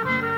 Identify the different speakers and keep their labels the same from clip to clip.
Speaker 1: আজ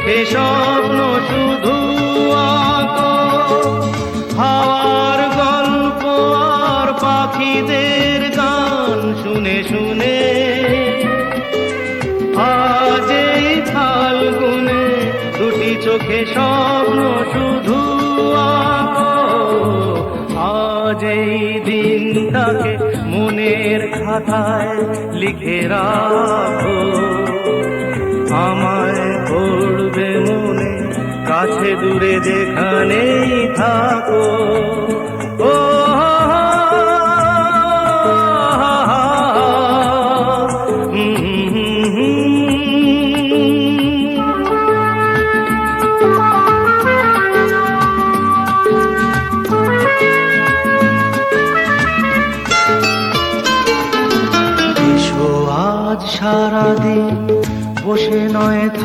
Speaker 1: চোখে স্বপ্ন শুধু হাওয়ার গল্প আর পাখিদের গান শুনে শুনে। আজ ফাল্গুনে দুটি চোখে স্বপ্ন শুধু আজ এই দিনটাকে মনের খাতায় লিখে রাখো। আমায় কাছে দূরে যেখানেই থাকো।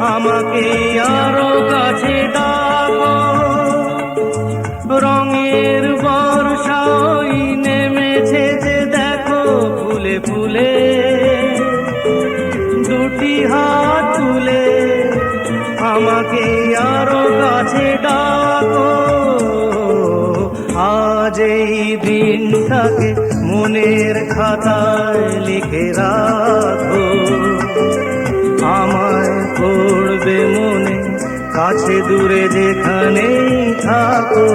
Speaker 1: আমাকে আরও কাছে ডাকো। রঙের বর্ষা ওই নেমেছে যে দেখো ফুলে ফুলে। দুটি হাত তুলে আমাকে আরও কাছে ডাকো। আজ এই দিনটাকে মনের দূরে যেখানেই থাকো।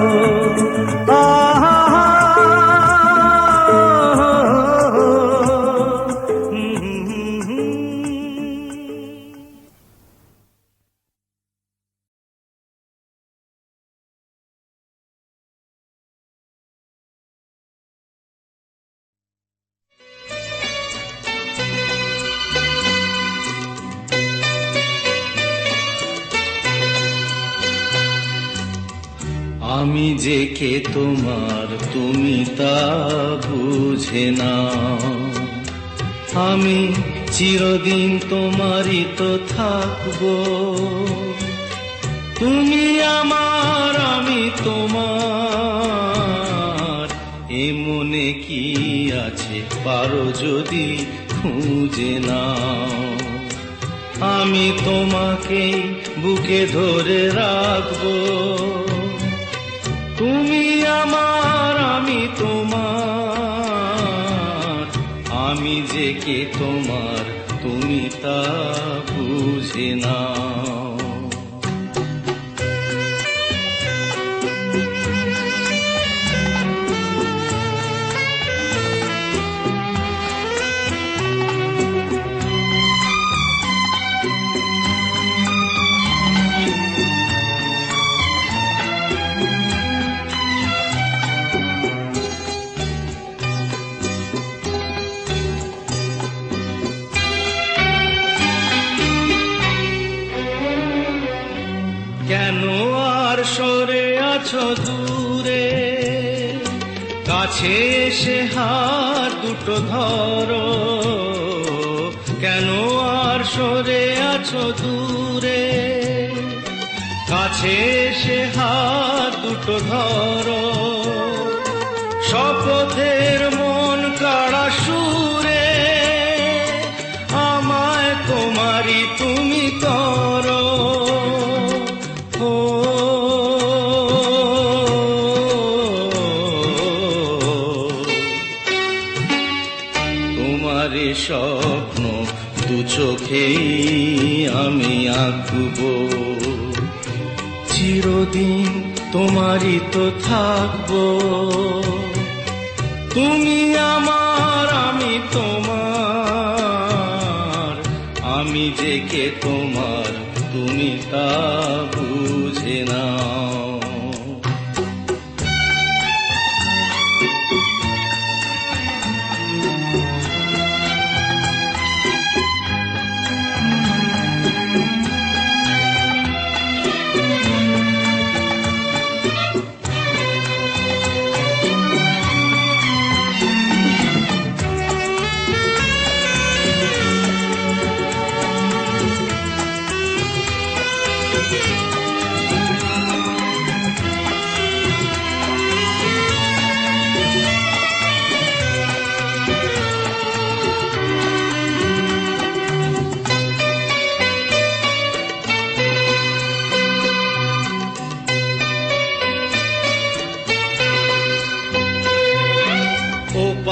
Speaker 2: কে তোমার তুমি তা বুঝে না। আমি চিরদিন তোমারই তো থাকব। তুমি আমার, আমি তোমার। এ মনে কি আছে পারো যদি খুঁজে নাও।
Speaker 1: আমি তোমাকে বুকে ধরে রাখব। তুমি আমার আমি তোমার। আমি যে কে তোমার তুমি তা বুঝে নাও। কাছে এসে হাত দুটো ধরো। কেন আর সরে আছো দূরে? কাছে এসে হাত দুটো ধরো। দু চোখেই আমি আঁকবো। চিরদিন তোমারই তো থাকব। তুমি আমার, আমি তোমার। আমি যে কে তোমার তুমি তা বুঝে নাও।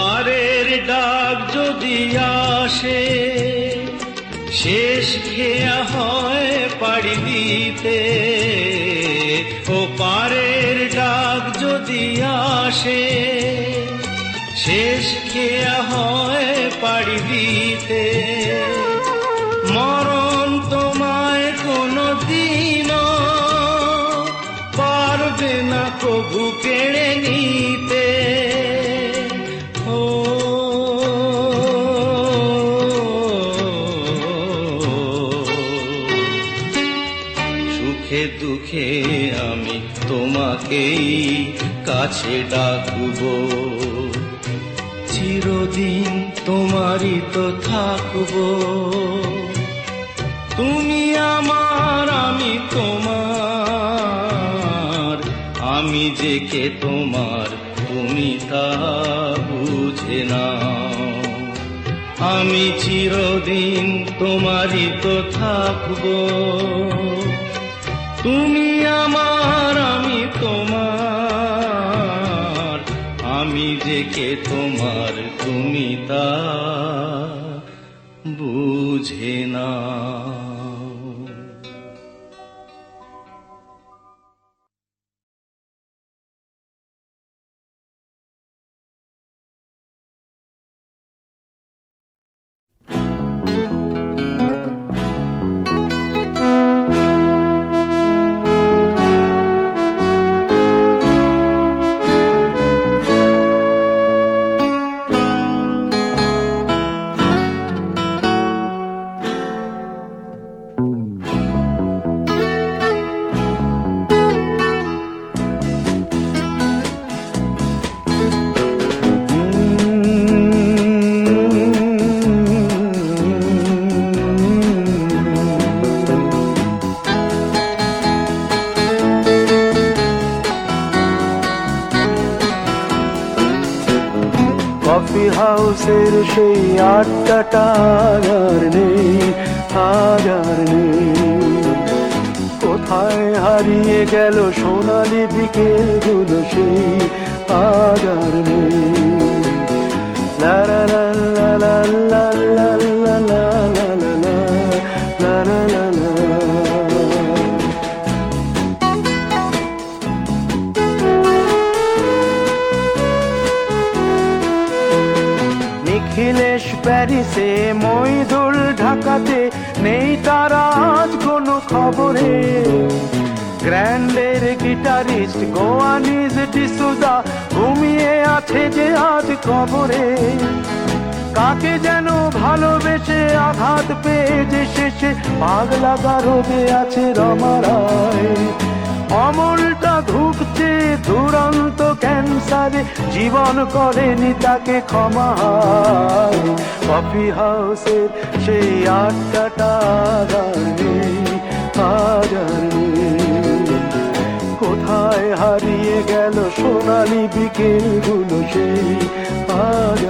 Speaker 1: ওপারের ডাক যদি আসে, শেষ খেয়া হয় পাড়ি দিতে। ও পারের ডাক যদি আসে, শেষ খেয়া হয় পাড়ি দিতে। সুখে দুঃখে আমি তোমাকেই কাছে ডাকবো। চিরদিন তোমারই তো থাকব। তুমি আমার, আমি তোমার। আমি যে কে তোমার, তুমি তা বুঝে না আমি চিরদিন তোমারই তো থাকব। তুমি আমার আমি তোমার। আমি যে কে তোমার তুমি তা বুঝে না
Speaker 3: সেই আটটা আর নেই আর নেই। কোথায় হারিয়ে গেল সোনালি দিকে গুলো সেই আর নেই। লা লা লা লা লা লা প্যারিসে মইদুল ঢাকাতে নেই তারা আজ কোনো খবরে। গ্র্যান্ডের গিটারিস্ট গোয়ানিজ ডিসুজা ঘুমিয়ে আছে যে আজ কবরে। কাকে যেন ভালোবেসে আঘাত পেয়ে যে শেষে পাগলা গারদে আছে রমারায় অমলটা ধুকছে দুরন্ত ক্যান্সারে জীবন করেনি তাকে ক্ষমা। কফি হাউসের সেই আটটা কোথায় হারিয়ে গেল সোনালি বিকেলগুলো সেই আজ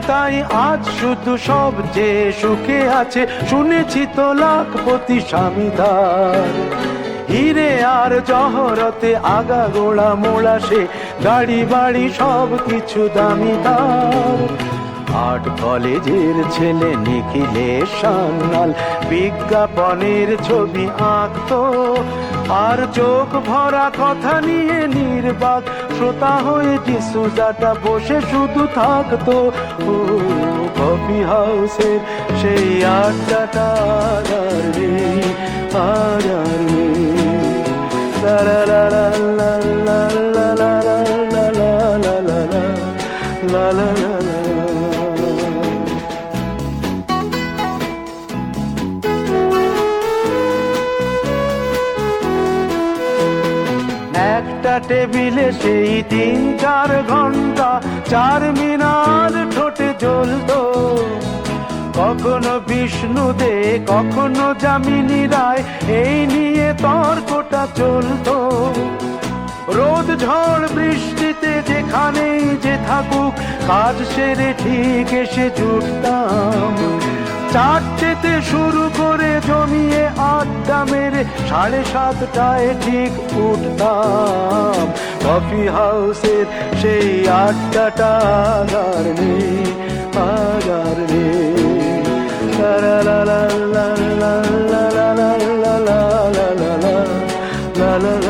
Speaker 3: সুজাতাই আজ শুধু সব যে সুখে আছে, শুনেছি তো লাখপতি স্বামীদার। হিরে আর জহরতে আগা গোড়া মোড়া সে, গাড়ি বাড়ি সব কিছু দামি তার আর্ট কলেজের ছেলে নিখিলে সান্নাল বিজ্ঞাপনের ছবি আঁকতো আর চোখ ভরা কথা নিয়ে নির্বাক শ্রোতা হয়ে যিশুজাটা বসে শুধু থাকতো কফি হাউসের সেই আড্ডাটা আর আর নেই লা লা লা লা লা লা লা লা লা লা লা লা একটা টেবিলে, সেই তিন চার ঘণ্টা চার মিনার ঠোঁটে জ্বলতো। কখনো বিষ্ণু দে কখনো যামিনী রায়, এই নিয়ে তর্কটা চলতো। রোদ, ঝড়, বৃষ্টিতে যেখানেই যে থাকুক, কাজ সেরে ঠিক এসে জুটতাম চারটেতে শুরু করে জমিয়ে আড্ডা মেরে সাড়ে সাতটায় ঠিক উঠতাম কফি হাউসের সেই আড্ডাটা আর নেই আর নেই লা লা লা লা লা লা লা লা লা লা লা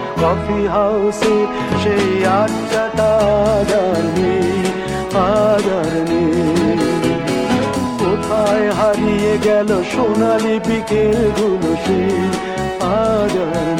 Speaker 3: কফি হাউসে সেই আড্ডাটা জানি আদার কোথায় হারিয়ে গেল সোনালি বিকেলগুলো সেই আদার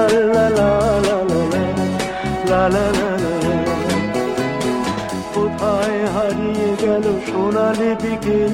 Speaker 3: কোথায় হারিয়ে গেল সোনালি বিকেল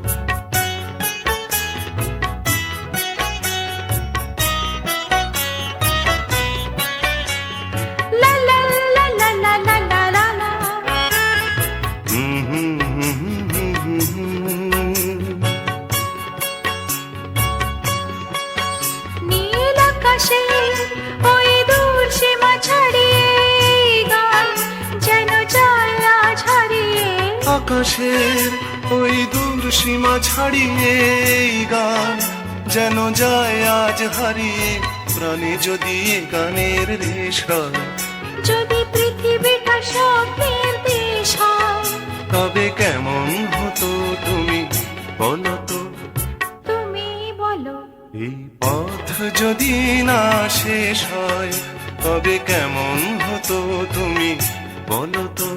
Speaker 2: গানের দেশ হয়।
Speaker 4: যদি পৃথিবীটা স্বপ্নের দেশ হয়
Speaker 2: তবে কেমন হতো তুমি? বলো তো।
Speaker 4: তুমি বলো।
Speaker 2: এই পথ যদি না শেষ হয় তবে কেমন হতো তুমি? বলো তো।